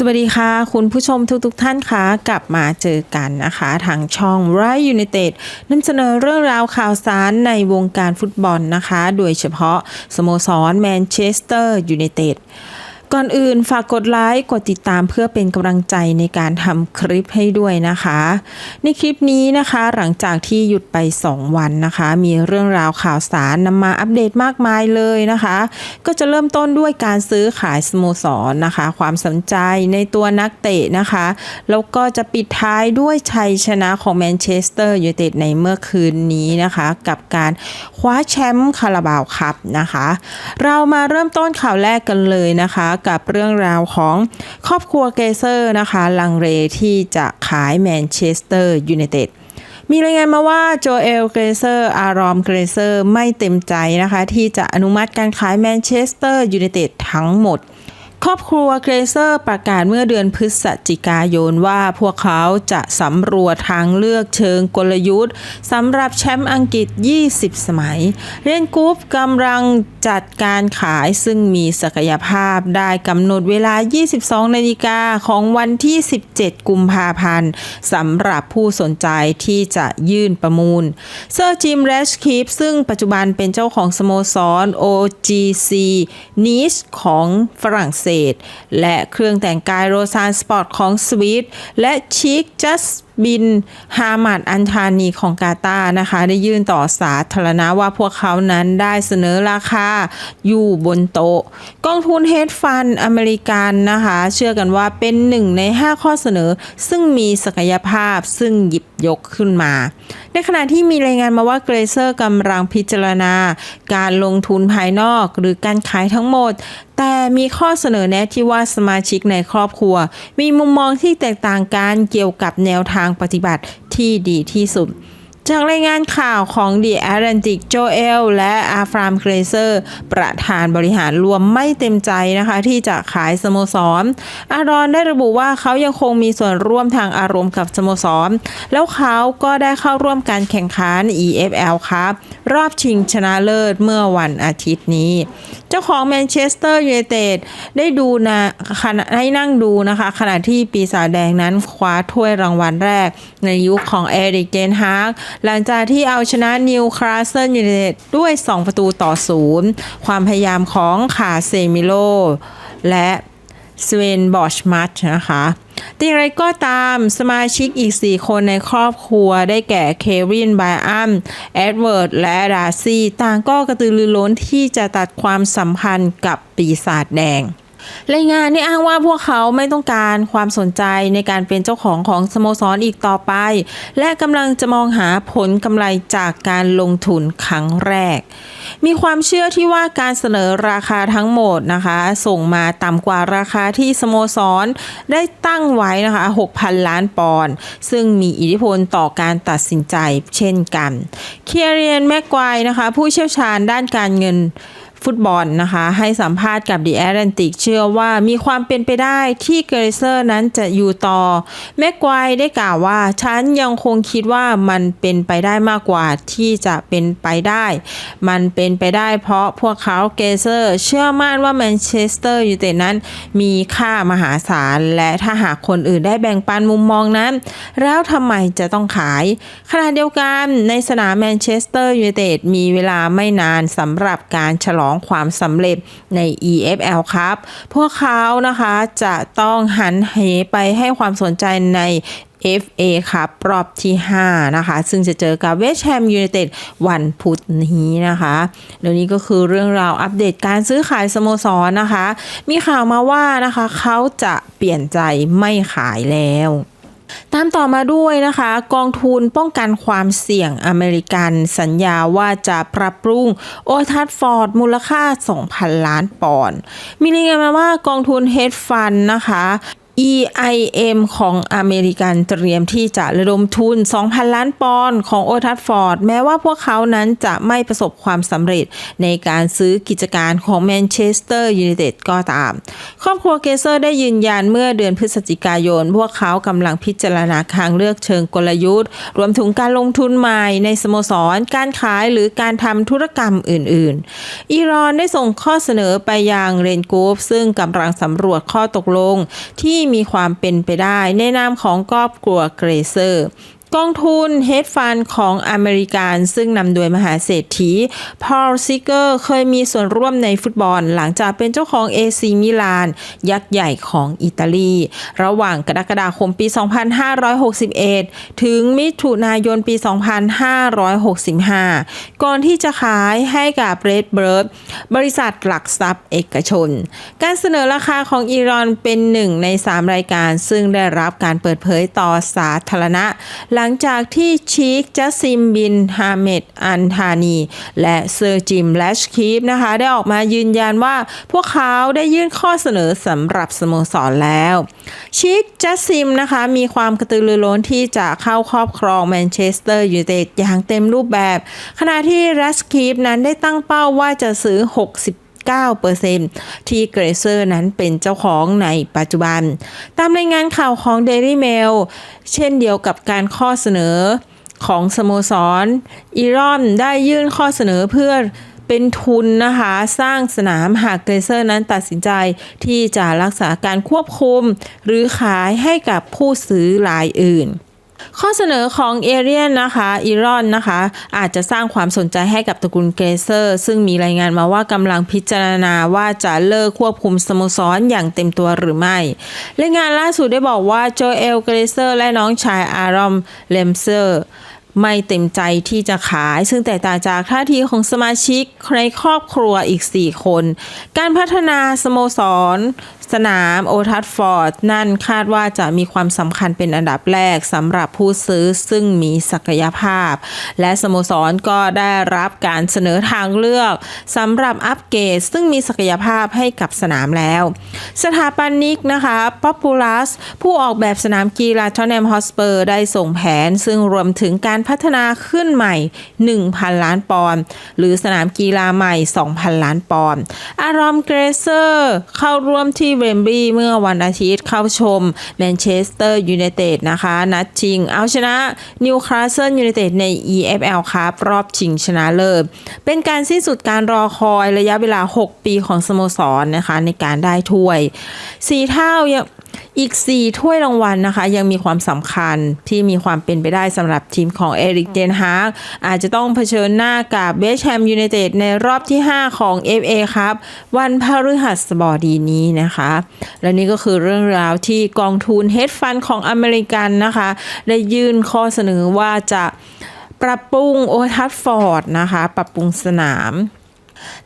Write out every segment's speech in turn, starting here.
สวัสดีค่ะ คุณผู้ชมทุกๆทท่านคะกลับมาเจอกันนะคะ ทางช่อง r i g h t United นำเสนอเรื่องราวข่าวสารในวงการฟุตบอลนะคะ โดยเฉพาะสโมสรแมนเชสเตอร์ยูไนเต็ด ก่อนอื่นฝากกดไลค์กดติดตามเพื่อเป็นกำลังใจในการทำคลิปให้ด้วยนะคะ ในคลิปนี้นะคะหลังจากที่หยุดไป 2 วันนะคะ มีเรื่องราวข่าวสารนำมาอัปเดตมากมายเลยนะคะ ก็จะเริ่มต้นด้วยการซื้อขายสโมสรนะคะ ความสนใจในตัวนักเตะนะคะ แล้วก็จะปิดท้ายด้วยชัยชนะของแมนเชสเตอร์ยูไนเต็ดในเมื่อคืนนี้นะคะ กับการคว้าแชมป์คาราบาวคัพนะคะ เรามาเริ่มต้นข่าวแรกกันเลยนะคะกับเรื่องราวของครอบครัวเกเซอร์นะคะลังเลที่จะขายแมนเชสเตอร์ยูไนเต็ดมีรายงานมาว่าโจเอลเกรเซอร์อารอมเกรเซอร์ไม่เต็มใจนะคะ ที่จะอนุมัติการขายแมนเชสเตอร์ยูไนเต็ดทั้งหมด ครอบครัวเกรเซอร์ประกาศเมื่อเดือนพฤศจิกายนว่าพวกเขาจะสำรวจทางเลือกเชิงกลยุทธ์สำหรับแชมป์อังกฤษ 20 สมัย เรนกรุ๊ปกำลังจัดการขายซึ่งมีศักยภาพได้กำหนดเวลา 22 นาฬิกาของวันที่ 17 กุมภาพันธ์สำหรับผู้สนใจที่จะยื่นประมูล เซอร์จิมแรชคีปซึ่งปัจจุบันเป็นเจ้าของสโมสร OGC Nice ของฝรั่งเศสและเครื่องแต่งกายโรซานสปอร์ตของสวีทและชิคจัส บินฮามัดอันธานีของกาตาร์นะคะ ได้ยื่นต่อสาธารณะว่าพวกเขานั้นได้เสนอราคาอยู่บนโต๊ะ กองทุนเฮดฟันอเมริกันนะคะ เชื่อกันว่าเป็นหนึ่งใน 5 ข้อเสนอ ซึ่งมีศักยภาพซึ่งหยิบยกขึ้นมา ในขณะที่มีรายงานมาว่าเกรเซอร์กำลังพิจารณา การลงทุนภายนอกหรือการขายทั้งหมด แต่มีข้อเสนอแนะที่ว่าสมาชิกในครอบครัว มีมุมมองที่แตกต่างกันเกี่ยวกับแนวทางปฏิบัติที่ดีที่สุดจากรายงานข่าวของ The Atlantic Joel และอาฟรามเกรเซอร์ ประธานบริหารรวมไม่เต็มใจนะคะ ที่จะขายสโมสร อารอนได้ระบุว่าเขายังคงมีส่วนร่วมทางอารมณ์กับสโมสร แล้วเขาก็ได้เข้าร่วมการแข่งขัน EFL ครับ รอบชิงชนะเลิศเมื่อวันอาทิตย์นี้เจ้าของแมนเชสเตอร์ยูไนเต็ดได้ดูนะขณะให้นั่งดูนะคะ ขณะที่ปีศาจแดงนั้นคว้าถ้วยรางวัลแรก ในยุคของเอริกเจนฮาร์กหลังจากที่เอาชนะนิวคาสเซิลยูไนเต็ดด้วย 2 ประตูต่อศูนย์ความพยายามของขาเซมิโลและสเวนบอชมัตนะคะ แต่อย่างไรก็ตามสมาชิกอีก 4 คนในครอบครัวได้แก่เควินไบอัมแอดเวิร์ด และดาร์ซี่ต่างก็กระตือรือร้นที่จะตัดความสัมพันธ์กับปีศาจแดง รายงานได้อ้างว่าพวกเขาไม่ต้องการความสนใจในการเป็นเจ้าของของสโมสรออีกต่อไป และกำลังจะมองหาผลกำไรจากการลงทุนครั้งแรก มีความเชื่อที่ว่าการเสนอราคาทั้งหมดนะคะ ส่งมาต่ำกว่าราคาที่สโมสรได้ตั้งไว้นะคะ 6,000 ล้านปอนด์ซึ่งมีอิทธิพลต่อการตัดสินใจเช่นกัน เคียเรียนแม็กควายนะคะ ผู้เชี่ยวชาญด้านการเงิน ฟุตบอลนะคะ ให้สัมภาษณ์กับ The Atlantic เชื่อว่ามีความเป็นไปได้ที่เกรเซอร์นั้นจะอยู่ต่อ แม็กควายได้กล่าวว่า ฉันยังคงคิดว่ามันเป็นไปได้มากกว่าที่จะเป็นไปได้ มันเป็นไปได้เพราะพวกเขาเกรเซอร์เชื่อมั่นว่าแมนเชสเตอร์ยูไนเต็ดนั้นมีค่ามหาศาล และถ้าหากคนอื่นได้แบ่งปันมุมมองนั้น แล้วทำไมจะต้องขาย ขณะเดียวกันในสนามแมนเชสเตอร์ยูไนเต็ดมีเวลาไม่นานสำหรับการฉลองความสำเร็จใน EFL ครับ พวกเขานะคะจะต้องหันเหไปให้ความสนใจใน FA ครับรอบที่ 5 นะคะ ซึ่งจะเจอกับเวสต์แฮมยูไนเต็ดวันพุธนี้นะคะเดี๋ยวนี้ก็คือเรื่องราวอัปเดตการซื้อขายสโมสรนะคะ มีข่าวมาว่านะคะ เขาจะเปลี่ยนใจไม่ขายแล้ว ตามต่อมาด้วยนะคะ กองทุนป้องกันความเสี่ยงอเมริกันสัญญาว่าจะปรับปรุงโอทัสฟอร์ดมูลค่า 2,000 ล้านปอนด์มีรายงานมาว่ากองทุนเฮดฟันนะคะ EIM ของอเมริกันเตรียมที่จะระดมทุน 2,000 ล้านปอนด์ของโอทัสฟอร์ด แม้ว่าพวกเขานั้นจะไม่ประสบความสำเร็จในการซื้อกิจการของแมนเชสเตอร์ยูไนเต็ดก็ตาม ครอบครัวเกเซอร์ได้ยืนยันเมื่อเดือนพฤศจิกายน พวกเขากำลังพิจารณาทางเลือกเชิงกลยุทธ์ รวมถึงการลงทุนใหม่ในสโมสร การขายหรือการทำธุรกรรมอื่นๆ อิรอนได้ส่งข้อเสนอไปยังเรนกูฟซึ่งกำลังสำรวจข้อตกลงที่มีความเป็นไปได้ ในนามของครอบครัวเกรเซอร์ กองทุนเฮดฟันของอเมริกันซึ่งนำโดยมหาเศรษฐีพอลซิเกอร์เคยมีส่วนร่วมในฟุตบอลหลังจากเป็นเจ้าของเอซีมิลาน ยักษ์ใหญ่ของอิตาลี ระหว่างกรกฎาคมปี 2561 ถึงมิถุนายนปี 2565 ก่อนที่จะขายให้กับเรดเบิร์ดบริษัทหลักทรัพย์เอกชน การเสนอราคาของอิรอนเป็นหนึ่งใน 3 รายการ ซึ่งได้รับการเปิดเผยต่อสาธารณะหลังจากที่ชีคจัสซิมบินฮาเมดอันธานี และเซอร์จิมแลชคีฟนะคะ ได้ออกมายืนยันว่าพวกเขาได้ยื่นข้อเสนอสำหรับสโมสรแล้ว ชีคจัสซิมนะคะมีความกระตือรือร้นที่จะเข้าครอบครองแมนเชสเตอร์ยูไนเต็ดอย่างเต็มรูปแบบ ขณะที่แลชคีฟนั้นได้ตั้งเป้าว่าจะซื้อ 60 9%ที่เกรเซอร์นั้นเป็นเจ้าของในปัจจุบัน ตามรายงานข่าวของ Daily Mail เช่นเดียวกับการข้อเสนอของสโมสรอีรอนได้ยื่นข้อเสนอเพื่อเป็นทุนนะคะสร้างสนามหากเกรเซอร์นั้นตัดสินใจที่จะรักษาการควบคุม หรือขายให้กับผู้ซื้อรายอื่น ข้อเสนอของเอเรียนนะคะอีรอนนะคะ อาจจะสร้างความสนใจให้กับตระกูลเกรเซอร์ ซึ่งมีรายงานมาว่ากำลังพิจารณาว่าจะเลิกควบคุมสโมสรอย่างเต็มตัวหรือไม่รายงานล่าสุดได้บอกว่าโจเอลเกรเซอร์ และน้องชายอารอมเลมเซอร์ไม่เต็มใจที่จะขาย ซึ่งแตกต่างจากท่าทีของสมาชิกในครอบครัวอีก 4 คน การพัฒนาสโมสร สนามโอทัฟฟอร์ดนั่นคาดว่าจะมีความสำคัญเป็นอันดับแรกสำหรับผู้ซื้อซึ่งมีศักยภาพ และสโมสรก็ได้รับการเสนอทางเลือกสำหรับอัปเกรดซึ่งมีศักยภาพให้กับสนามแล้ว สถาปนิกนะคะ Populous ผู้ออกแบบสนามกีฬาทอนแนมฮอสเปอร์ได้ส่งแผน ซึ่งรวมถึงการพัฒนาขึ้นใหม่ 1,000 ล้านปอนด์หรือสนามกีฬาใหม่ 2,000 ล้านปอนด์อารอมเกรเซอร์เข้าร่วมที่เวมบลีย์เมื่อวันอาทิตย์เข้าชมแมนเชสเตอร์ยูไนเต็ดนะคะ นัดชิงเอาชนะนิวคาสเซิลยูไนเต็ดใน EFL ครับรอบชิงชนะเลิศเป็นการสิ้นสุดการรอคอยระยะเวลา 6 ปีของสโมสรนนะคะในการได้ถ้วยสีเท่ายัง อีก 4 ถ้วยรางวัลนะคะ ยังมีความสำคัญที่มีความเป็นไปได้สำหรับทีมของเอริกเจนฮาร์กอาจจะต้องเผชิญหน้ากับเบสแฮมยูไนเต็ดในรอบที่ 5 ของ FA ครับ วันพฤหัสบดีนี้นะคะ และนี่ก็คือเรื่องราวที่กองทุนเฮดฟันของอเมริกันนะคะ ได้ยื่นข้อเสนอว่าจะปรับปรุงโอทัฟฟอร์ดนะคะ ปรับปรุงสนาม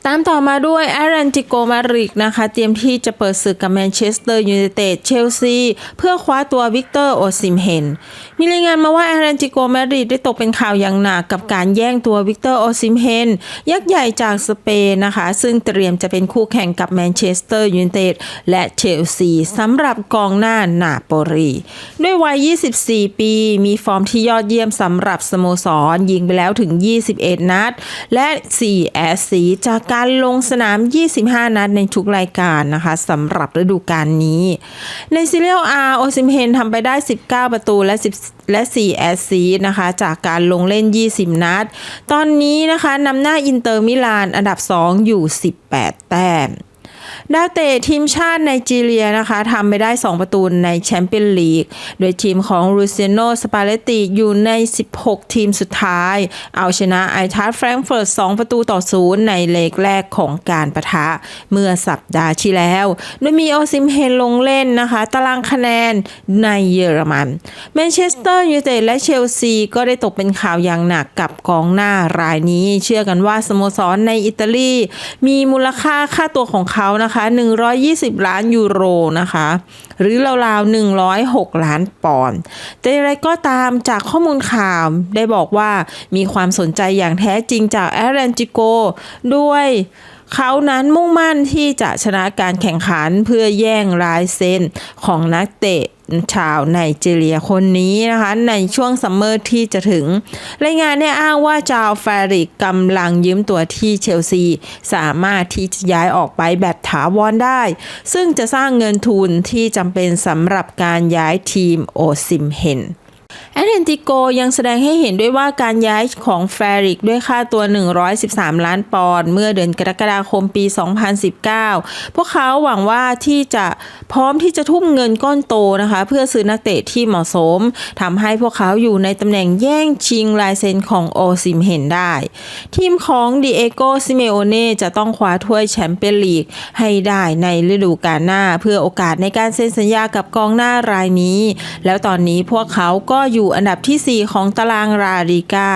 ตามต่อมาด้วยแอรันติโกมาริกนะคะ เตรียมที่จะเปิดศึกกับแมนเชสเตอร์ยูไนเต็ดเชลซี เพื่อคว้าตัววิกเตอร์โอซิมเฮนมีรายงานมาว่าแอรันติโกมาริกได้ตกเป็นข่าวอย่างหนักกับการแย่งตัววิกเตอร์โอซิมเฮนยักษ์ใหญ่จากสเปนนะคะ ซึ่งเตรียมจะเป็นคู่แข่งกับแมนเชสเตอร์ยูไนเต็ดและเชลซีสำหรับกองหน้านาโปลี ด้วยวัย 24 ปี มีฟอร์มที่ยอดเยี่ยมสำหรับสโมสร ยิงไปแล้วถึง 21 นัด และ 4 แอสซีจากการลงสนาม 25 นัดในทุกรายการนะคะสำหรับฤดูกาลนี้ ในซีเรียลอาร์โอซิมเฮนทำไปได้ 19 ประตูและ10และ 4 แอสซีนะคะ จากการลงเล่น 20 นัด ตอนนี้นะคะนำหน้าอินเตอร์มิลานอันดับ 2 อยู่ 18 แต้ม ดาวเตะทีมชาติไนจีเรียนะคะทำไปได้ 2 ประตูในแชมเปี้ยนลีก โดยทีมของรูเซโนสปาเลตติอยู่ใน 16 ทีมสุดท้าย เอาชนะไอทัสแฟรงเฟิร์ต2ประตูต่อศูนย์ในเลกแรกของการประทะเมื่อสัปดาห์ที่แล้ว โดยมีโอซิมเฮนลงเล่นนะคะ ตารางคะแนนในเยอรมันแมนเชสเตอร์ยูไนเต็ดและเชลซีก็ได้ตกเป็นข่าวอย่างหนักกับกองหน้ารายนี้ เชื่อกันว่าสโมสรในอิตาลี มีมูลค่าค่าตัวของเขานะคะ120 ล้านยูโรนะคะ หรือราวๆ106 ล้านปอนด์แต่อะไรก็ตามจากข้อมูลข่าวได้บอกว่ามีความสนใจอย่างแท้จริงจากแอรแลนจิโก ด้วยเขานั้นมุ่งมั่นที่จะชนะการแข่งขันเพื่อแย่งลายเซ็นของนักเตะ ชาวไนจีเรียคนนี้นะคะ ในช่วงซัมเมอร์ที่จะถึง รายงานเนี่ยอ้างว่าจาวแฟริกกำลังยืมตัวที่เชลซี สามารถที่จะย้ายออกไปแบบถาวรได้ ซึ่งจะสร้างเงินทุนที่จำเป็นสำหรับการย้ายทีมโอซิมเฮน แอตเลนติโกยังแสดงให้เห็นด้วยว่าการย้ายของแฟริกด้วยค่าตัว 113 ล้านปอนด์เมื่อเดือนกรกฎาคมปี 2019 พวกเขาหวังว่าที่จะพร้อมที่จะทุ่มเงินก้อนโตนะคะ เพื่อซื้อนักเตะที่เหมาะสมทำให้พวกเขาอยู่ในตำแหน่งแย่งชิงลายเซ็นของโอซิมเห็นได้ ทีมของดิเอโกซิเมโอเน่จะต้องคว้าถ้วยแชมเปี้ยนลีกให้ได้ในฤดูกาลหน้า เพื่อโอกาสในการเซ็นสัญญากับกองหน้ารายนี้ แล้วตอนนี้พวกเขาก็อยู่อันดับที่ 4 ของตารางลาลิกา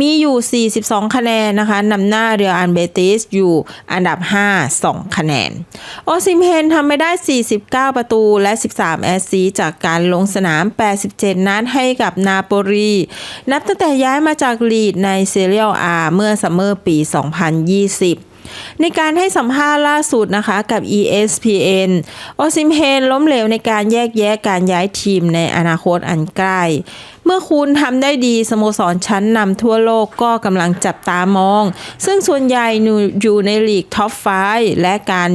มีอยู่ 42 คะแนนนะคะนำหน้าเรียลอันเบติสอยู่อันดับ 5 2 คะแนน โอซิมเฮนทำไปได้ 49 ประตูและ 13 แอสซีจากการลงสนาม 87 นัดให้กับนาโปลี นับตั้งแต่ย้ายมาจากลีดในเซเรียลอาเมื่อซัมเมอร์ปี 2020 ในการให้สัมภาษณ์ล่าสุดนะคะกับ ESPN ออซิมเฮนล้มเหลวในการแยกแยะการย้ายทีมในอนาคตอันใกล้ เมื่อคุณทำได้ดีสโมสรชั้นนำทั่วโลกก็กำลังจับตามอง ซึ่งส่วนใหญ่อยู่ในลีกท็อปไฟและการ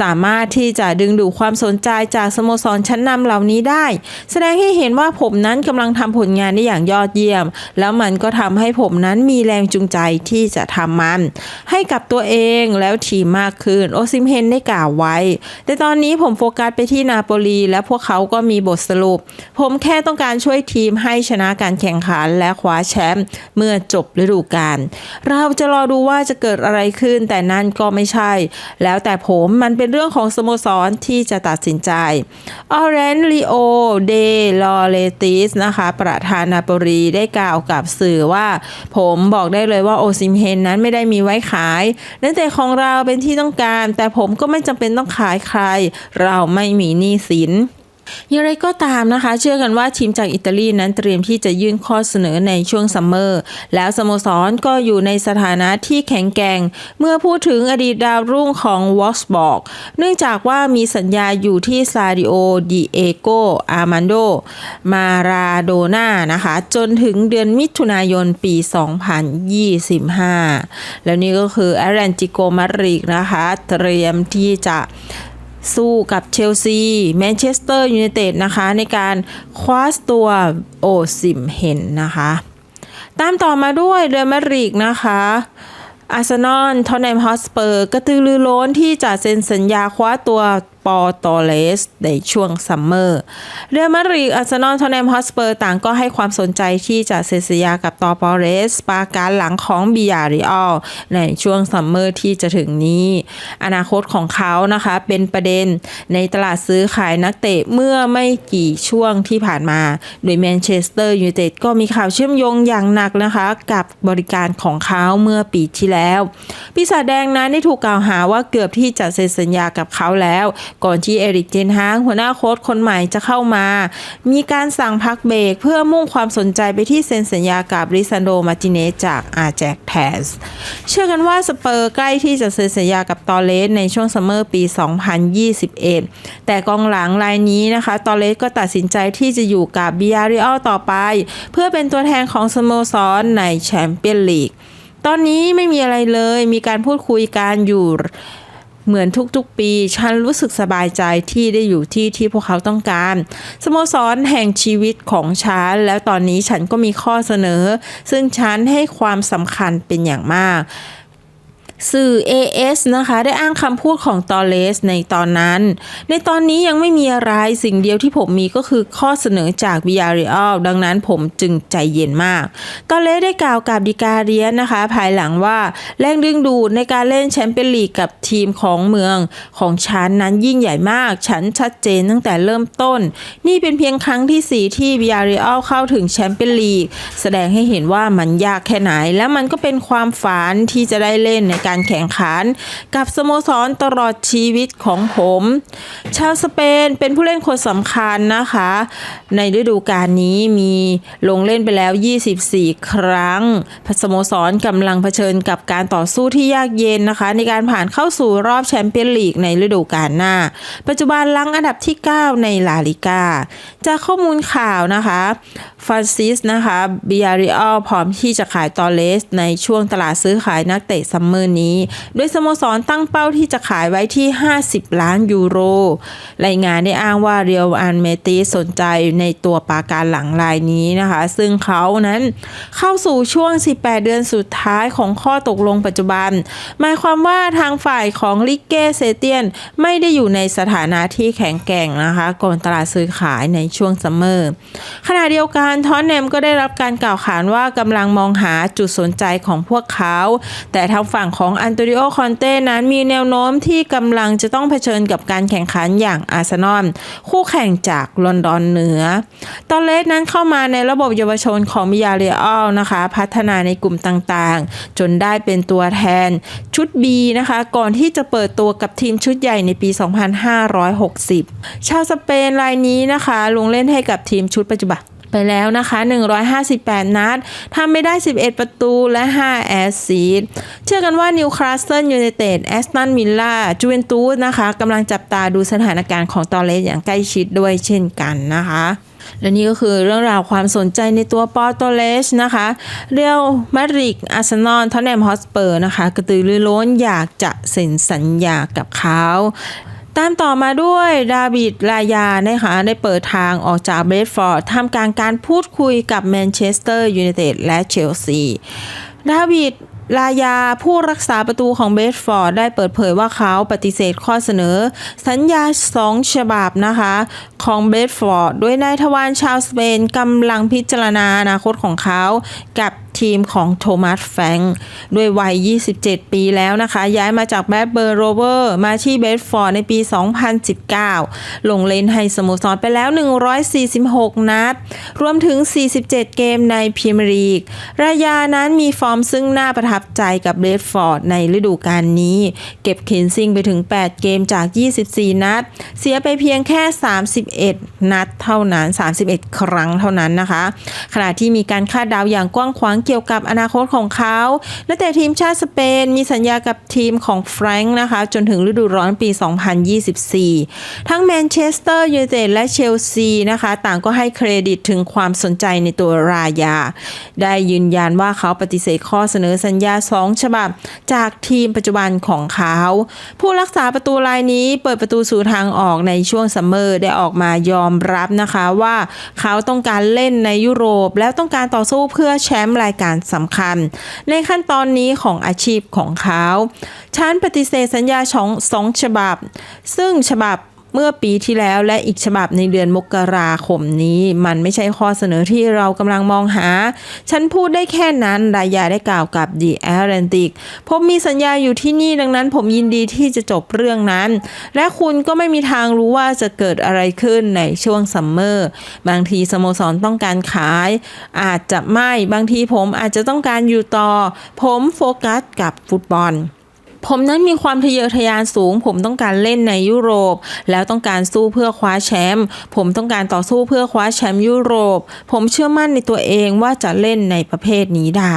สามารถที่จะดึงดูดความสนใจจากสโมสรชั้นนำเหล่านี้ได้ แสดงให้เห็นว่าผมนั้นกำลังทำผลงานได้อย่างยอดเยี่ยม แล้วมันก็ทำให้ผมนั้นมีแรงจูงใจที่จะทำมัน ให้กับตัวเองแล้วทีมมากขึ้น โอซิมเฮนได้กล่าวไว้ แต่ตอนนี้ผมโฟกัสไปที่นาโปลีและพวกเขาก็มีบทสรุป ผมแค่ต้องการช่วยทีมให้ชชนะการแข่งขันและคว้าแชมป์เมื่อจบฤดูกาลเราจะรอดูว่าจะเกิดอะไรขึ้นแต่นั่นก็ไม่ใช่ แล้วแต่ผมมันเป็นเรื่องของสโมสรที่จะตัดสินใจออเรนลิโอเดลอเรติสนะคะประธานนาปลีได้กล่าวกับสื่อว่า ผมบอกได้เลยว่าโอซิมเฮนนั้นไม่ได้มีไว้ขายนักเตะของเราเป็นที่ต้องการ แต่ผมก็ไม่จำเป็นต้องขายใคร เราไม่มีหนี้สิน อย่างไรก็ตามนะคะ เชื่อกันว่าทีมจากอิตาลีนั้นเตรียมที่จะยื่นข้อเสนอในช่วงซัมเมอร์ แล้วสโมสรก็อยู่ในสถานะที่แข็งแกร่ง เมื่อพูดถึงอดีตดาวรุ่งของวอสบอก เนื่องจากว่ามีสัญญาอยู่ที่ซาดิโอดิเอโกอาร์มันโด มาราโดน่านะคะ จนถึงเดือนมิถุนายนปี 2025 แล้วนี่ก็คือแอร a นจิโกมาริกนะคะ เตรียมที่จะ สู้กับเชลซีแมนเชสเตอร์ยูไนเต็ดนะคะ ในการคว้าตัวโอซิมเห็นนะคะ ตามต่อมาด้วยเรอัลมาดริกนะคะอาร์เซนอลทอนแนมฮอสเปอร์กระตือรือร้นที่จะเซ็นสัญญาคว้าตัวปอตอเลสในช่วงซัมเมอร์ เรอัลมาดริดอาร์เซนอลทอนแนมฮอสเปอร์ต่างก็ให้ความสนใจที่จะเซ็นสัญญากับตอปอเลสปาการหลังของบิยาริออลในช่วงซัมเมอร์ที่จะถึงนี้ อนาคตของเขานะคะเป็นประเด็นในตลาดซื้อขายนักเตะเมื่อไม่กี่ช่วงที่ผ่านมา โดยแมนเชสเตอร์ยูไนเต็ดก็มีข่าวเชื่อมโยงอย่างหนักนะคะ กับบริการของเขาเมื่อปีที่แล้ว ปีศาจแดงนั้นได้ถูกกล่าวหาว่าเกือบที่จะเซ็นสัญญากับเขาแล้ว ก่อนที่เอริกเจนฮางหัวหน้าโค้ชคนใหม่จะเข้ามา มีการสั่งพักเบรกเพื่อมุ่งความสนใจไปที่เซ็นสัญญากับริซันโดมาติเนสจากอาแจกแทสเชื่อกันว่าสเปอร์ใกล้ที่จะเซ็นสัญญากับตอเลสในช่วงซัมเมอร์ปี 2021 แต่กองหลังรายนี้นะคะตอเลสก็ตัดสินใจที่จะอยู่กับบิยาริออลต่อไป เพื่อเป็นตัวแทนของสโมสรในแชมเปี้ยนลีกตอนนี้ไม่มีอะไรเลย มีการพูดคุยกันอยู่ เหมือนทุกๆปี ฉันรู้สึกสบายใจที่ได้อยู่ที่ที่พวกเขาต้องการ สโมสรแห่งชีวิตของฉัน แล้วตอนนี้ฉันก็มีข้อเสนอ ซึ่งฉันให้ความสำคัญเป็นอย่างมาก สื่อ AS นะคะได้อ้างคำพูดของตอเลสในตอนนั้น ในตอนนี้ยังไม่มีอะไรสิ่งเดียวที่ผมมีก็คือข้อเสนอจาก v i a r e a l ดังนั้นผมจึงใจเย็นมาก ตอเลสได้กล่าวกับดิกาเรียนนะคะ ภายหลังว่าแรงดึงดูดในการเล่นแชมเปี้ยนลีกกับทีมของเมืองของฉันนั้นยิ่งใหญ่มาก ฉันชัดเจนตั้งแต่เริ่มต้น นี่เป็นเพียงครั้งที่ 4 ที่ v i a r e a l เข้าถึงแชมเปี้ยนลีกแสดงให้เห็นว่ามันยากแค่ไหน และมันก็เป็นความฝันที่จะได้เล่นในการแข่งขัน กับสโมสรตลอดชีวิตของผม ชาวสเปนเป็นผู้เล่นคนสำคัญนะคะ ในฤดูกาลนี้มีลงเล่นไปแล้ว 24 ครั้งสโมสรกำลังเผชิญกับการต่อสู้ที่ยากเย็นนะคะ ในการผ่านเข้าสู่รอบแชมเปี้ยนลีกในฤดูกาลหน้า ปัจจุบันลังอันดับที่ 9 ในลาลิกา จากข้อมูลข่าวนะคะฟรานซิสนะคะ บิยาริออลพร้อมที่จะขายตอเลสในช่วงตลาดซื้อขายนักเตะซัมเมอร์นี้นี้ โดยสโมสรตั้งเป้าที่จะขายไว้ที่ 50 ล้านยูโร รายงานได้อ้างว่าเรียวอันเมติสนใจในตัวปราการหลังรายนี้นะคะ ซึ่งเขานั้นเข้าสู่ช่วง 18 เดือนสุดท้ายของข้อตกลงปัจจุบัน หมายความว่าทางฝ่ายของลิเกเซเตียนไม่ได้อยู่ในสถานะที่แข็งแกร่งนะคะก่อนตลาดซื้อขายในช่วงซัมเมอร์ ขณะเดียวกันทอนแนมก็ได้รับการกล่าวขานว่ากำลังมองหาจุดสนใจของพวกเขา แต่ทางฝั่งของอันโตนิโอคอนเต้นั้นมีแนวโน้มที่กำลังจะต้องเผชิญกับการแข่งขันอย่างอาร์เซนอลคู่แข่งจากลอนดอนเหนือ ตอนเลสนั้นเข้ามาในระบบเยาวชนของมิยาเรอัลนะคะ พัฒนาในกลุ่มต่างๆ จนได้เป็นตัวแทนชุด B นะคะ ก่อนที่จะเปิดตัวกับทีมชุดใหญ่ในปี 2560 ชาวสเปนรายนี้นะคะ ลงเล่นให้กับทีมชุดปัจจุบัน ไปแล้วนะคะ 158 นัดทำไม่ได้ 11 ประตูและ 5 แอสซิสต์เชื่อกันว่านิวคาสเซิลยูไนเต็ดแอสตันวิลล่าจูเวนตูสนะคะกำลังจับตาดูสถานการณ์ของตอเลสอย่างใกล้ชิดด้วยเช่นกันนะคะและนี่ก็คือเรื่องราวความสนใจในตัวปอร์โตเลสนะคะ เรียวมาริดอาร์เซนอลทอนแนมฮอสเปอร์นะคะ กระตือรือร้นอยากจะเซ็นสัญญากับเขา ตามต่อมาด้วยดาวิดลายานะคะได้เปิดทางออกจากเบรดฟอร์ดทำการการพูดคุยกับแมนเชสเตอร์ยูไนเต็ดและเชลซีดาวิดลายาผู้รักษาประตูของเบรดฟอร์ดได้เปิดเผยว่าเขาปฏิเสธข้อเสนอ สัญญาสองฉบับนะคะ ของเบรดฟอร์ดโดยนายทวารชาวสเปนกำลังพิจารณาอนาคตของเขา กับ ทีมของโทมัสแฟงด้วยวัย 27 ปีแล้วนะคะ ย้ายมาจากแบดเบิร์โรเวอร์มาที่เบดฟอร์ดในปี 2019 ลงเล่นให้สโมสรไปแล้ว 146 นัด รวมถึง 47 เกมในพรีเมียร์ลีกรายานั้นมีฟอร์มซึ่งน่าประทับใจกับเบดฟอร์ดในฤดูกาลนี้ เก็บเคนซิงไปถึง 8 เกมจาก 24 นัด เสียไปเพียงแค่ 31 นัดเท่านั้น 31 ครั้งเท่านั้นนะคะ ขณะที่มีการคาดเดาอย่างกว้างขวางเกี่ยวกับอนาคตของเขานักเตะทีมชาติสเปนมีสัญญากับทีมของแฟรงค์นะคะ จนถึงฤดูร้อนปี 2024 ทั้งแมนเชสเตอร์ยูไนเต็ดและเชลซีนะคะ ต่างก็ให้เครดิตถึงความสนใจในตัวรายา ได้ยืนยันว่าเขาปฏิเสธข้อเสนอสัญญา 2 ฉบับ จากทีมปัจจุบันของเขา ผู้รักษาประตูรายนี้เปิดประตูสู่ทางออกในช่วงซัมเมอร์ได้ออกมายอมรับนะคะว่าเขาต้องการเล่นในยุโรป แล้วต้องการต่อสู้เพื่อแชมป์รายการสำคัญ ในขั้นตอนนี้ของอาชีพของเขา ฉันปฏิเสธสัญญาสองสองฉบับ ซึ่งฉบับ เมื่อปีที่แล้วและอีกฉบับในเดือนมกราคมนี้ มันไม่ใช่ข้อเสนอที่เรากำลังมองหา ฉันพูดได้แค่นั้นรายาได้กล่าวกับ The Atlantic ผมมีสัญญาอยู่ที่นี่ดังนั้นผมยินดีที่จะจบเรื่องนั้น และคุณก็ไม่มีทางรู้ว่าจะเกิดอะไรขึ้นในช่วงซัมเมอร์ บางทีสโมสรต้องการขาย อาจจะไม่ บางทีผมอาจจะต้องการอยู่ต่อ ผมโฟกัสกับฟุตบอล ผมนั้นมีความทะเยอทะยานสูง ผมต้องการเล่นในยุโรป แล้วต้องการสู้เพื่อคว้าแชมป์ผมต้องการต่อสู้เพื่อคว้าแชมป์ยุโรป ผมเชื่อมั่นในตัวเองว่าจะเล่นในประเภทนี้ได้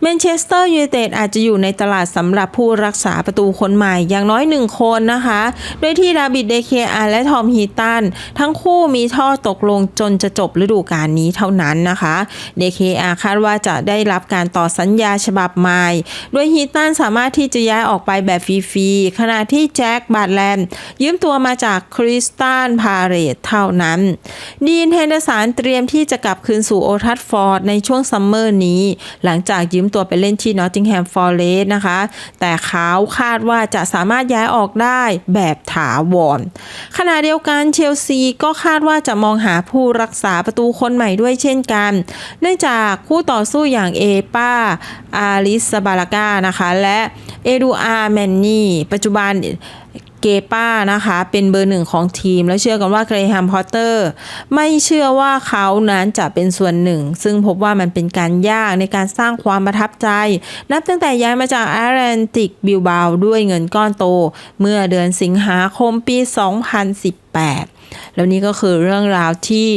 แมนเชสเตอร์ยูไนเต็ดอาจจะอยู่ในตลาดสำหรับผู้รักษาประตูคนใหม่อย่างน้อยหนึ่งคนนะคะโดยที่ดาบิดเดเคอาและทอมฮีตันทั้งคู่มีท่อตกลงจนจะจบฤดูกาลนี้เท่านั้นนะคะเดเคอาคาดว่าจะได้รับการต่อสัญญาฉบับใหม่โดยฮีตันสามารถที่จะย้ายออกอกไปแบบฟรีๆ ขณะที่แจ็คบาดแลนยืมตัวมาจากคริสตันพาเรตเท่านั้น ดีนเฮนเดอร์สันเตรียมที่จะกลับคืนสู่โอทัฟฟอร์ดในช่วงซัมเมอร์นี้ หลังจากยืมตัวไปเล่นที่นอตติงแฮมฟอร์เรส์นะคะ แต่เขาคาดว่าจะสามารถย้ายออกได้แบบถาวรขณะเดียวกันเชลซีก็คาดว่าจะมองหาผู้รักษาประตูคนใหม่ด้วยเช่นกัน เนื่องจากคู่ต่อสู้อย่างเอป้าอาริสบาลากานะคะ และเอดูอาอาร์แมนนี่ปัจจุบันเกป้านะคะ เป็นเบอร์หนึ่งของทีม แล้วเชื่อกันว่าเกรแฮมพอตเตอร์ ไม่เชื่อว่าเขานั้นจะเป็นส่วนหนึ่ง ซึ่งพบว่ามันเป็นการยากในการสร้างความประทับใจ นับตั้งแต่ย้ายมาจากแอตแลนติกบิลบาวด้วยเงินก้อนโต เมื่อเดือนสิงหาคมปี 2018แล้วนี่ก็คือเรื่องราวที่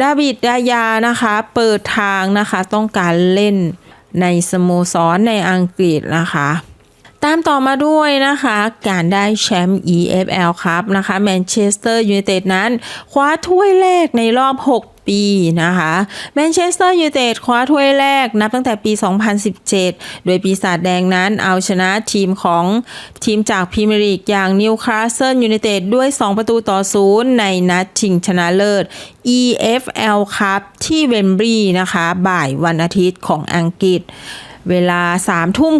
ดาวิดดายานะคะ เปิดทางนะคะต้องการเล่นในสโมสรในอังกฤษนะคะ ตามต่อมาด้วยนะคะ การได้แชมป์ EFL ครับนะคะแมนเชสเตอร์ยูไนเต็ดนั้น คว้าถ้วยแรกในรอบ 6ปีนะคะแมนเชสเตอร์ยูไนเต็ดคว้าถ้วยแรกนับตั้งแต่ปี 2017 โดยปีศาจแดงนั้นเอาชนะทีมของทีมจากพรีเมียร์ลีกอย่างนิวคาสเซิลยูไนเต็ดด้วย 2 ประตูต่อศูนย์ในนัดชิงชนะเลิศ EFL ครับที่เวมบรีนะคะ บ่ายวันอาทิตย์ของอังกฤษ เวลา3ทุ่ม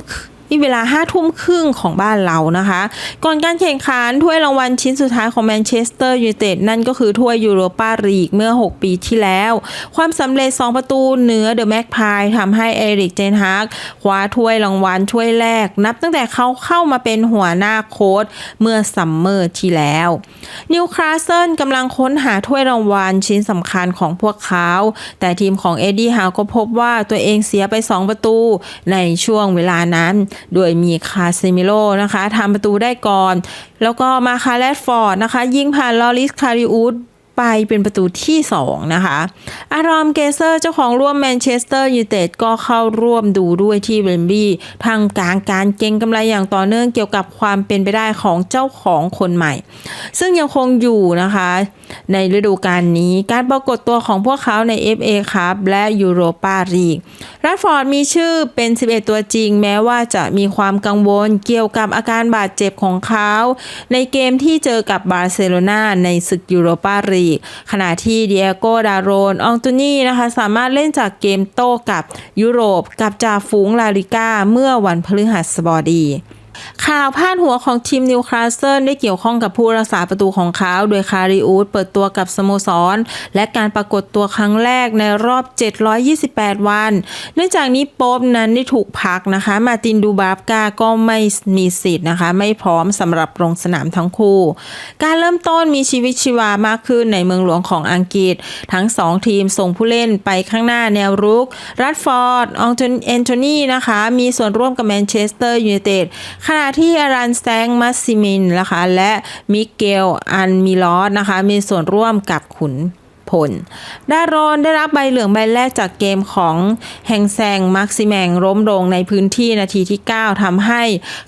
นี่เวลาห้าทุ่มครึ่งของบ้านเรานะคะ ก่อนการแข่งขันถ้วยรางวัลชิ้นสุดท้ายของแมนเชสเตอร์ยูไนเต็ดนั่นก็คือถ้วยยูโรปาลีกเมื่อ 6 ปีที่แล้ว ความสำเร็จ 2 ประตูเหนือเดอะแม็กพายทำให้เอริกเจนฮากคว้าถ้วยรางวัลถ้วยแรก นับตั้งแต่เขาเข้ามาเป็นหัวหน้าโค้ชเมื่อซัมเมอร์ที่แล้วนิวคาสเซิลกำลังค้นหาถ้วยรางวัลชิ้นสำคัญของพวกเขา แต่ทีมของเอ็ดดี้ฮาวก็พบว่าตัวเองเสียไป 2 ประตูในช่วงเวลานั้นโดยมีคาเซมิโลนะคะทำประตูได้ก่อน แล้วก็มาคาแรดฟอร์ดนะคะ ยิงผ่านลอริสคาริอุส ไปเป็นประตูที่ 2 นะคะ อารอมเกเซอร์เจ้าของร่วมแมนเชสเตอร์ยูไนเต็ดก็เข้าร่วมดูด้วยที่เวมบลีย์ทางกลางการเก็งกำไรอย่างต่อเนื่องเกี่ยวกับความเป็นไปได้ของเจ้าของคนใหม่ ซึ่งยังคงอยู่นะคะ ในฤดูกาลนี้การปรากฏตัวของพวกเขาใน FA ครับและยูโรปาลีกรัดฟอร์ดมีชื่อเป็น 11 ตัวจริง แม้ว่าจะมีความกังวลเกี่ยวกับอาการบาดเจ็บของเขา ในเกมที่เจอกับบาร์เซโลนาในศึกยูโรปาลีกขณะที่เดียโกดาโรนอองตูนี่นะคะสามารถเล่นจากเกมโต้กับยุโรปกับจ่าฝูงลาลิก้าเมื่อวันพฤหัสบดีข่าวพาดหัวของทีมนิวคาสเซิลได้เกี่ยวข้องกับผู้รักษาประตูของเขา โดยคาริอูดเปิดตัวกับสโมสร และการปรากฏตัวครั้งแรกในรอบ 728 วัน เนื่องจากนี้โป๊บนั้นได้ถูกพักนะคะ มาตินดูบาฟกาก็ไม่มีสิทธิ์นะคะ ไม่พร้อมสำหรับลงสนามทั้งคู่ การเริ่มต้นมีชีวิตชีวามากขึ้นในเมืองหลวงของอังกฤษ ทั้ง 2 ทีมส่งผู้เล่นไปข้างหน้าแนวรุก รัดฟอร์ด อองตนแอนโทนีนะคะ มีส่วนร่วมกับแมนเชสเตอร์ยูไนเต็ดขณะที่ที่อารันแซงมัสซิมินนะคะ และมิเกล อันมิลอสนะคะ มีส่วนร่วมกับขุน พลดารอนได้รับใบเหลืองใบแรกจากเกมของแฮงแซงมักซิแมงล้มลงในพื้นที่นาทีที่ 9ทำให้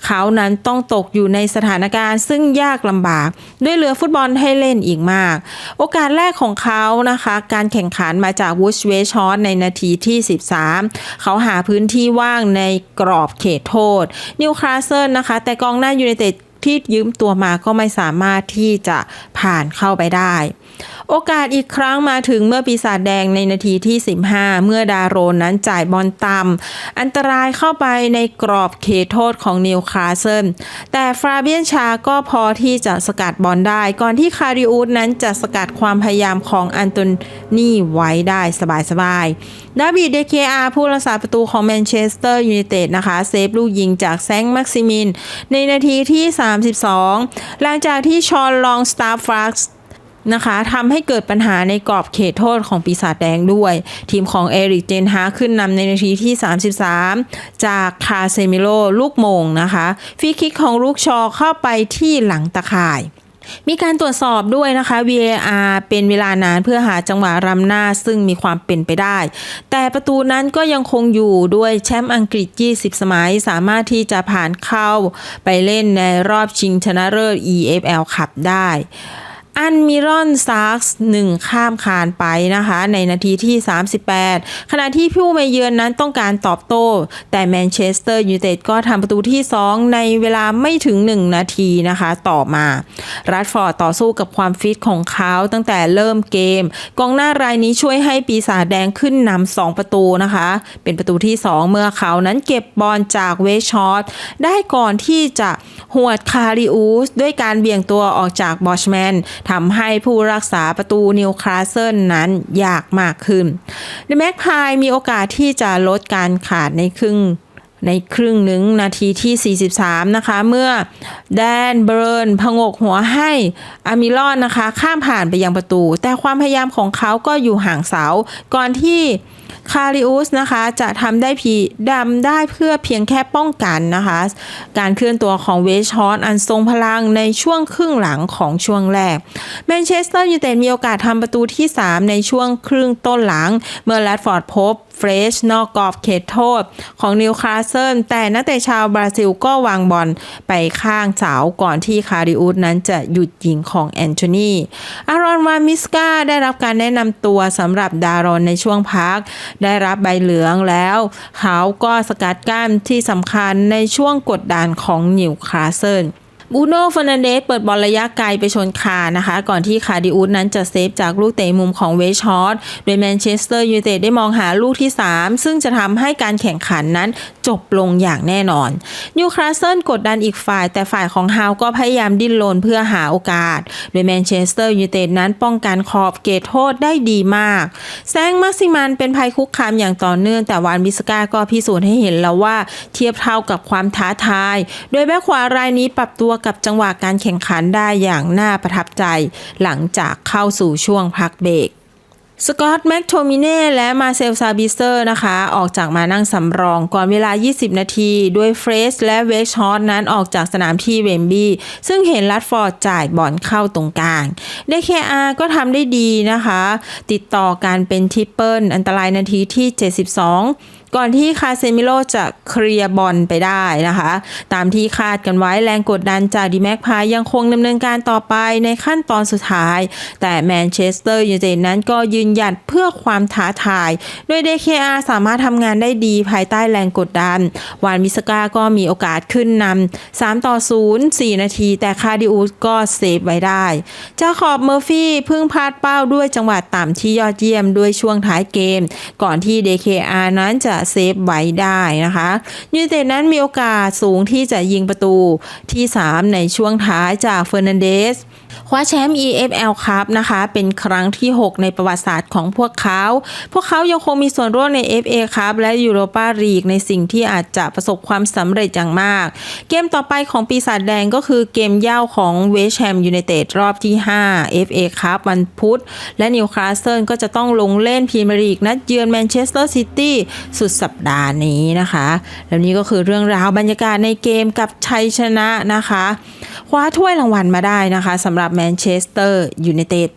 เขานั้นต้องตกอยู่ในสถานการณ์ ซึ่งยากลำบาก ด้วยเหลือฟุตบอลให้เล่นอีกมาก โอกาสแรกของเขานะคะ การแข่งขันมาจากวูชเวชอตในนาทีที่ 13 เขาหาพื้นที่ว่างในกรอบเขตโทษ นิวคาสเซิลนะคะ แต่กองหน้ายูไนเต็ดที่ยืมตัวมาก็ไม่สามารถที่จะผ่านเข้าไปได้ โอกาสอีกครั้งมาถึงเมื่อปีศาจแดงในนาทีที่ 15 เมื่อดาโรนนั้นจ่ายบอลต่ำอันตรายเข้าไปในกรอบเขตโทษของนิวคาสเซิลแต่ฟราเบียนชาก็พอที่จะสกัดบอลได้ ก่อนที่คาริอูดนั้นจะสกัดความพยายามของอันโตนี่ไว้ได้สบายๆดาวิดเดเคอาผู้รักษาประตูของแมนเชสเตอร์ยูไนเต็ดนะคะเซฟลูกยิงจากแซงมักซิมิน ในนาทีที่ 32 หลังจากที่ชอนลองสตาร์ฟัก นะคะทำให้เกิดปัญหาในกรอบเขตโทษของปีศาจแดงด้วย ทีมของเอริกเจนฮาขึ้นนำในนาทีที่ 33 จากคาเซมิโลลูกโมงนะคะฟรีคิกของลูกชอเข้าไปที่หลังตะข่ายมีการตรวจสอบด้วยนะคะ VAR เป็นเวลานานเพื่อหาจังหวะรำหน้าซึ่งมีความเป็นไปได้ แต่ประตูนั้นก็ยังคงอยู่ด้วยแชมป์อังกฤษ 20 สมัย สามารถที่จะผ่านเข้าไปเล่นในรอบชิงชนะเลิศ EFL ขับได้ อันมิรอนซาร์กหนึ่งข้ามคานไปนะคะ ในนาทีที่ 38 ขณะที่ผู้มาเยือนนั้นต้องการตอบโต้ แต่แมนเชสเตอร์ยูไนเต็ดก็ทำประตูที่ 2 ในเวลาไม่ถึง 1 นาทีนะคะ ต่อมารัดฟอร์ดต่อสู้กับความฟิตของเขาตั้งแต่เริ่มเกม กองหน้ารายนี้ช่วยให้ปีศาจแดงขึ้นนำ2ประตูนะคะ เป็นประตูที่ 2 เมื่อเขานั้นเก็บบอลจากเวชชอตได้ก่อนที่จะหวดคาริอูสด้วยการเบี่ยงตัวออกจากบอชแมนทำให้ผู้รักษาประตูนิวคาสเซิลนั้นยากมากขึ้นเดแม็กพายมีโอกาสที่จะลดการขาดในครึ่งในครึ่งหนึ่งนาทีที่ 43 นะคะ เมื่อแดนเบิร์นพงกหัวให้อามิลอนนะคะ ข้ามผ่านไปยังประตู แต่ความพยายามของเขาก็อยู่ห่างเสา ก่อนที่ คาริอุสนะคะจะทำได้พีดำได้เพื่อเพียงแค่ป้องกันนะคะ การเคลื่อนตัวของเวชฮอนอันทรงพลังในช่วงครึ่งหลังของช่วงแรกแมนเชสเตอร์ยูไนเต็ดมีโอกาสทำประตูที่ 3 ในช่วงครึ่งต้นหลัง เมื่อแรดฟอร์ดพบ รชนอกกรอบเขตโทษของนิวคาสเซิลแต่นักเตะชาวบราซิลก็วางบอลไปข้างเสาก่อนที่คาริอุสนั้นจะหยุดยิงของแอนโทนีอารอนวามิสกาได้รับการแนะนำตัวสำหรับดารอนในช่วงพัก ได้รับใบเหลืองแล้วเขาก็สกัดกั้นที่สำคัญในช่วงกดดันของนิวคาสเซิล บูโน่ฟอนันเดสเปิดบอลระยะไกลไปชนคานะคะ ก่อนที่คาดิอุสนั้นจะเซฟจากลูกเตะมุมของเวชฮอตโดยแมนเชสเตอร์ยูไนเต็ดได้มองหาลูกที่ 3 ซึ่งจะทำให้การแข่งขันนั้นจบลงอย่างแน่นอนนิวคาสเซิลกดดันอีกฝ่าย แต่ฝ่ายของฮาวก็พยายามดิ้นรนเพื่อหาโอกาส โดยแมนเชสเตอร์ยูไนเต็ดนั้นป้องกันขอบเขตโทษได้ดีมาก แซงมักซิมันเป็นภัยคุกคามอย่างต่อเนื่องแต่วานบิสกาก็พิสูจน์ให้เห็นแล้วว่าเทียบเท่ากับความท้าทาย โดยแบ็คขวารายนี้ปรับตัวกับจังหวะการแข่งขันได้อย่างน่าประทับใจ หลังจากเข้าสู่ช่วงพักเบรกสกอตต์แม็กโทมิเน่และมาเซลซาบิเซอร์นะคะ ออกจากมานั่งสำรองก่อนเวลา 20 นาที ด้วยเฟรสและเวชฮอตนั้นออกจากสนามที่เวมบี้ซึ่งเห็นลัดฟอร์ดจ่ายบอลเข้าตรงกลางเดเคอาก็ทำได้ดีนะคะ ติดต่อการเป็นทริปเปิลอันตรายนาทีที่ 72 ก่อนที่คาเซมิโลจะเคลียร์บอลไปได้นะคะ ตามที่คาดกันไว้แรงกดดันจากดีแม็กพายยังคงดำเนินการต่อไปในขั้นตอนสุดท้าย แต่แมนเชสเตอร์ยูไนเต็ดนั้นก็ยืนหยัดเพื่อความท้าทาย โดย DKR สามารถทำงานได้ดีภายใต้แรงกดดัน วานมิสกาก็มีโอกาสขึ้นนำ3ต่อ0 4 นาที แต่คาดิอุสก็เซฟไว้ได้เจ้าขอบเมอร์ฟี่เพึ่งพลาดเป้าด้วยจังหวะต่ำที่ยอดเยี่ยมด้วยช่วงท้ายเกม ก่อนที่ DKR นั้นจะเซฟไว้ได้นะคะยูเนเต็ดนั้นมีโอกาสสูงที่จะยิงประตูที่ 3 ในช่วงท้ายจากเฟอร์นันเดส คว้าแชมป์ EFL ครับนะคะ เป็นครั้งที่ 6 ในประวัติศาสตร์ของพวกเขา พวกเขายังคงมีส่วนร่วมใน FA ครับและยูโรปาลีกในสิ่งที่อาจจะประสบความสำเร็จอย่างมาก เกมต่อไปของปีศาจแดงก็คือเกมเย่าของเวสต์แฮมยูไนเต็ดรอบที่ 5 FA ครับวันพุธ และนิวคาสเซิลก็จะต้องลงเล่นพรีเมียร์ลีกนัดเยือนแมนเชสเตอร์ซิตี้สุดสัปดาห์นี้นะคะ แล้วนี่ก็คือเรื่องราวบรรยากาศในเกมกับชัยชนะนะคะ คว้าถ้วยรางวัลมาได้นะคะสำหรับแมนเชสเตอร์ยูไนเต็ด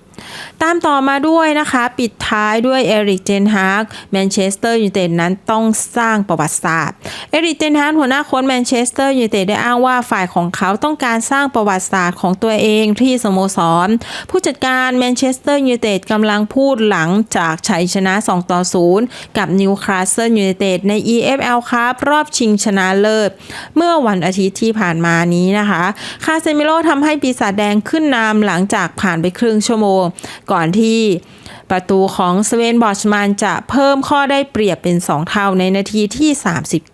ตามต่อมาด้วยนะคะ ปิดท้ายด้วยเอริกเจนฮากแมนเชสเตอร์ยูไนเต็ดนั้นต้องสร้างประวัติศาสตร์เอริกเจนฮากหัวหน้าโค้ชแมนเชสเตอร์ยูไนเต็ดได้อ้างว่าฝ่ายของเขาต้องการสร้างประวัติศาสตร์ของตัวเองที่สโมสร ผู้จัดการแมนเชสเตอร์ยูไนเต็ดกำลังพูดหลังจากชัยชนะ 2 ต่อ 0 กับนิวคาสเซิลยูไนเต็ดใน EFL ครับรอบชิงชนะเลิศ เมื่อวันอาทิตย์ที่ผ่านมานี้นะคะ คาเซมิโลทำให้ปีศาจแดงขึ้นนำหลังจากผ่านไปครึ่งชั่วโมงก่อนที่ประตูของสเวนบอชมันจะเพิ่มข้อได้เปรียบเป็น 2 เท่าในนาทีที่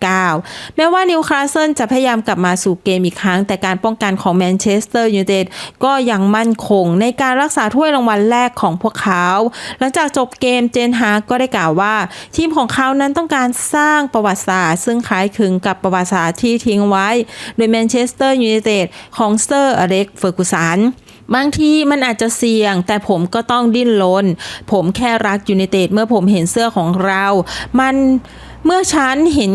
39 แม้ว่านิวคาสเซิลจะพยายามกลับมาสู่เกมอีกครั้ง แต่การป้องกันของแมนเชสเตอร์ยูไนเต็ดก็ยังมั่นคงในการรักษาถ้วยรางวัลแรกของพวกเขา หลังจากจบเกมเจนฮาก็ได้กล่าวว่า ทีมของเขานั้นต้องการสร้างประวัติศาสตร์ ซึ่งคล้ายคลึงกับประวัติศาสตร์ที่ทิ้งไว้ โดยแมนเชสเตอร์ยูไนเต็ดของเซอร์อเล็กเฟอร์กูสัน บางทีมันอาจจะเสี่ยง แต่ผมก็ต้องดิ้นรนผมแค่รักยูไนเต็ดเมื่อผมเห็นเสื้อของเรา มันเมื่อฉันเห็น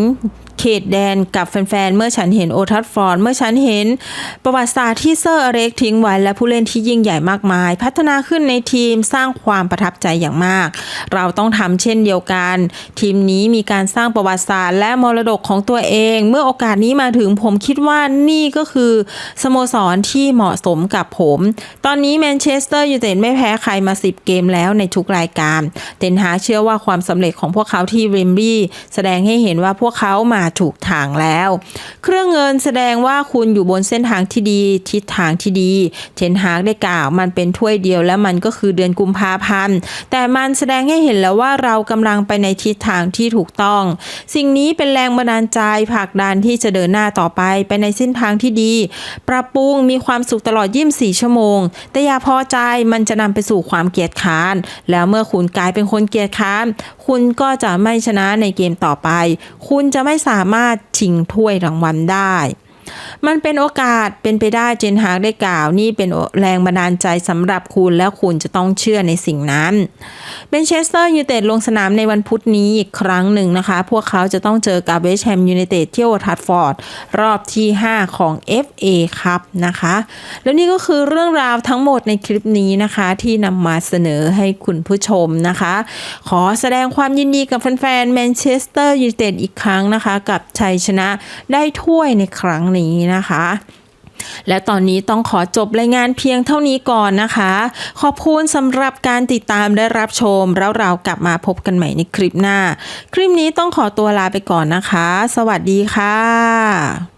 เขตแดนกับแฟนๆ เมื่อฉันเห็นโอทัฟฟอร์ด เมื่อฉันเห็นประวัติศาสตร์ที่เซอร์อเร็กทิ้งไว้และผู้เล่นที่ยิ่งใหญ่มากมาย พัฒนาขึ้นในทีมสร้างความประทับใจอย่างมาก เราต้องทำเช่นเดียวกัน ทีมนี้มีการสร้างประวัติศาสตร์ และมรดกของตัวเอง เมื่อโอกาสนี้มาถึงผมคิดว่านี่ก็คือสโมสรที่เหมาะสมกับผม ตอนนี้แมนเชสเตอร์ยูไนเต็ดไม่แพ้ใครมา 10 เกมแล้วในทุกรายการเตนฮาเชื่อว่าความสำเร็จของพวกเขาที่เรมบี้แสดงให้เห็นว่าพวกเขามาถูกทางแล้ว เครื่องเงินแสดงว่าคุณอยู่บนเส้นทางที่ดี ทิศทางที่ดีเทนฮากได้กล่าว มันเป็นถ้วยเดียวและมันก็คือเดือนกุมภาพันธ์แต่มันแสดงให้เห็นแล้วว่าเรากำลังไปในทิศทางที่ถูกต้อง สิ่งนี้เป็นแรงบันดาลใจผลักดันที่จะเดินหน้าต่อไปไปในเส้นทางที่ดี ปรับปรุงมีความสุขตลอด 24 ชั่วโมง แต่อย่าพอใจมันจะนำไปสู่ความเกลียดค้าน แล้วเมื่อคุณกลายเป็นคนเกลียดค้าน คุณก็จะไม่ชนะในเกมต่อไป คุณจะไม่สาามารถชิงถ้วยรางวัลได้ มันเป็นโอกาสเป็นไปได้เจนฮากได้กล่าว นี่เป็นแรงบันดาลใจสำหรับคุณแล้วคุณจะต้องเชื่อในสิ่งนั้นเบนเชสเตอร์ยูไนเต็ดลงสนามในวันพุธนี้อีกครั้งหนึ่งนะคะ พวกเขาจะต้องเจอกับเวสต์แฮมยูไนเต็ดเที่โอทัฟฟอร์ด รอบที่ 5 ของ FA ครับนะคะ แล้วนี่ก็คือเรื่องราวทั้งหมดในคลิปนี้นะคะที่นำมาเสนอให้คุณผู้ชมนะคะ ขอแสดงความยินดีกับแฟนๆแมนเชสเตอร์ยูไนเต็ดอีกครั้งนะคะ กับชัยชนะได้ถ้วยในครั้งนี้นะคะและตอนนี้ต้องขอจบรายงานเพียงเท่านี้ก่อนนะคะ ขอบคุณสำหรับการติดตามได้รับชม แล้วเรากลับมาพบกันใหม่ในคลิปหน้า คลิปนี้ต้องขอตัวลาไปก่อนนะคะ สวัสดีค่ะ